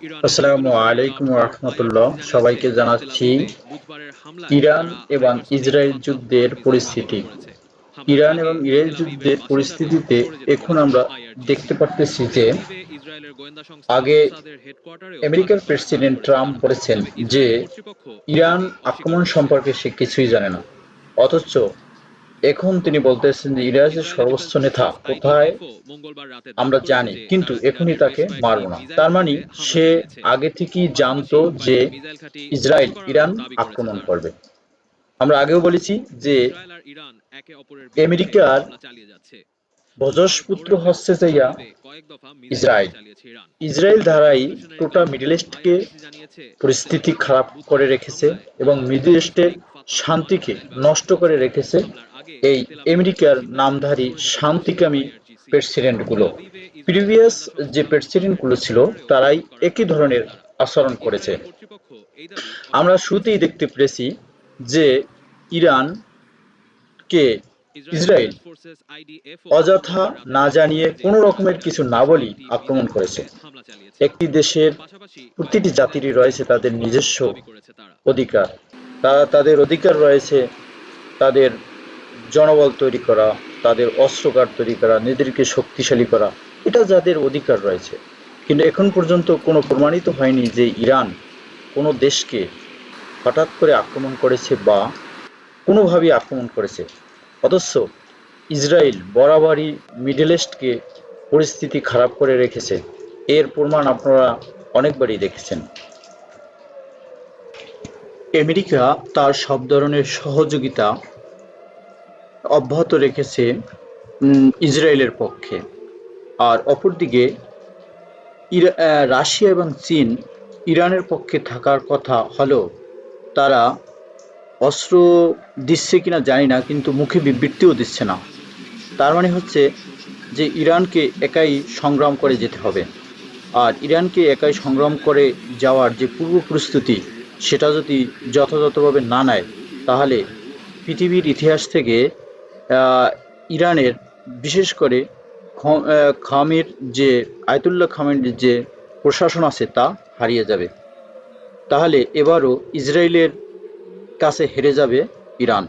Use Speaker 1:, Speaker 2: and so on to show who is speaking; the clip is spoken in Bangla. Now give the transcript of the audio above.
Speaker 1: আসসালামু আলাইকুম রহমতুল্লাহ সবাইকে জানাচ্ছি ইরান এবং ইসরায়েল যুদ্ধের পরিস্থিতি। ইরান এবং ইসরায়েল যুদ্ধের পরিস্থিতিতে এখন আমরা দেখতে পারতেছি যে আগে আমেরিকার প্রেসিডেন্ট ট্রাম্প বলেছেন যে ইরান আক্রমণ সম্পর্কে সে কিছুই জানে না। অথচ এখন তিনি বলতেছেন যে ইরানের সর্বোচ্চ নেতা কোথায়? আমরা জানি, কিন্তু এখনই তাকে মারব না। তার মানে সে আগে থেকেই জানতো যে ইসরায়েল ইরান আক্রমণ করবে। আমরা আগেও বলেছি যে আমেরিকার ভজসপুত্র হচ্ছে যাইয়া ইসরায়েল। ইসরায়েল দ্বারাই টোটাল মিডল ইস্টকে পরিস্থিতি খারাপ করে রেখেছে এবং মিডল ইস্টের শান্তিকে নষ্ট করে রেখেছে এই আমেরিকার নামধারী শান্তিকামী প্রেসিডেন্টগুলো। প্রিভিয়াস যে প্রেসিডেন্টগুলো ছিল, তারাই একই ধরনের আচরণ করেছে। আমরা শুরুতেই দেখতে পেরেছি যে ইরান কে ইসরায়েল অযথা না জানিয়ে কোনো রকমের কিছু না বলি আক্রমণ করেছে। একটি দেশের প্রতিটি জাতিরই রয়েছে তাদের নিজস্ব অধিকার। তারা তাদের অধিকার রয়েছে, তাদের জনবল তৈরি করা, তাদের অস্ত্রকার তৈরি করা, নিজেদেরকে শক্তিশালী করা, এটা যাদের অধিকার রয়েছে। কিন্তু এখন পর্যন্ত কোনো প্রমাণিত হয়নি যে ইরান কোনো দেশকে হঠাৎ করে আক্রমণ করেছে বা কোনোভাবেই আক্রমণ করেছে। অথচ ইসরায়েল বরাবরই মিডল ইস্টকে পরিস্থিতি খারাপ করে রেখেছে। এর প্রমাণ আপনারা অনেকবারই দেখেছেন। আমেরিকা তার সব ধরনের সহযোগিতা অব্যাহত রেখেছে ইসরায়েলের পক্ষে। আর অপরদিকে রাশিয়া এবং চীন ইরানের পক্ষে থাকার কথা হলেও তারা অস্ত্র দিচ্ছে কিনা জানি না, কিন্তু মুখে বিবৃতিও দিচ্ছে না। তার মানে হচ্ছে যে ইরানকে একাই সংগ্রাম করে যেতে হবে। আর ইরানকে একাই সংগ্রাম করে যাওয়ার যে পূর্ব প্রস্তুতি সেটা যদি যথাযথভাবে না নেয়, তাহলে পৃথিবীর ইতিহাস থেকে ইরানের বিশেষ করে খামের যে, আয়তুল্লাহ খামের যে প্রশাসন আছে তা হারিয়ে যাবে। তাহলে এবারও ইসরায়েলের কাছে হেরে যাবে ইরান।